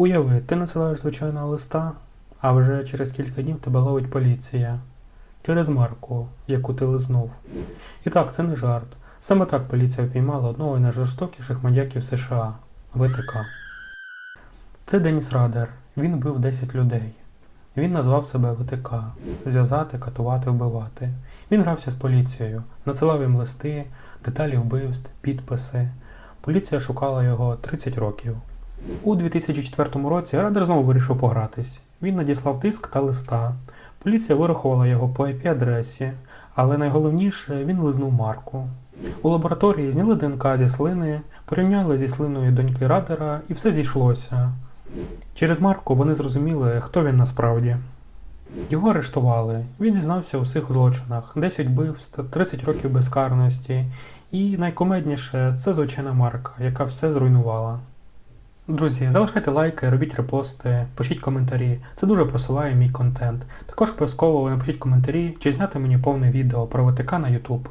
Уяви, ти насилаєш звичайного листа, а вже через кілька днів тебе ловить поліція. Через марку, яку ти лизнув. І так, це не жарт. Саме так поліція впіймала одного із найжорстокіших маньяків США ВТК. Це Деніс Радер. Він вбив 10 людей. Він назвав себе ВТК зв'язати, катувати, вбивати. Він грався з поліцією, надсилав їм листи, деталі вбивств, підписи. Поліція шукала його 30 років. У 2004 році Радер знову вирішив погратись. Він надіслав тиск та листа. Поліція вирахувала його по IP-адресі, але найголовніше він лизнув марку. У лабораторії зняли ДНК зі слини, порівняли зі слиною доньки Радера і все зійшлося. Через марку вони зрозуміли, хто він насправді. Його арештували. Він зізнався у всіх злочинах: 10 вбивств, 30 років безкарності. І найкомедніше це звичайна марка, яка все зруйнувала. Друзі, залишайте лайки, робіть репости, пишіть коментарі. Це дуже просуває мій контент. Також обов'язково напишіть коментарі, чи зняти мені повне відео про ВТК на YouTube.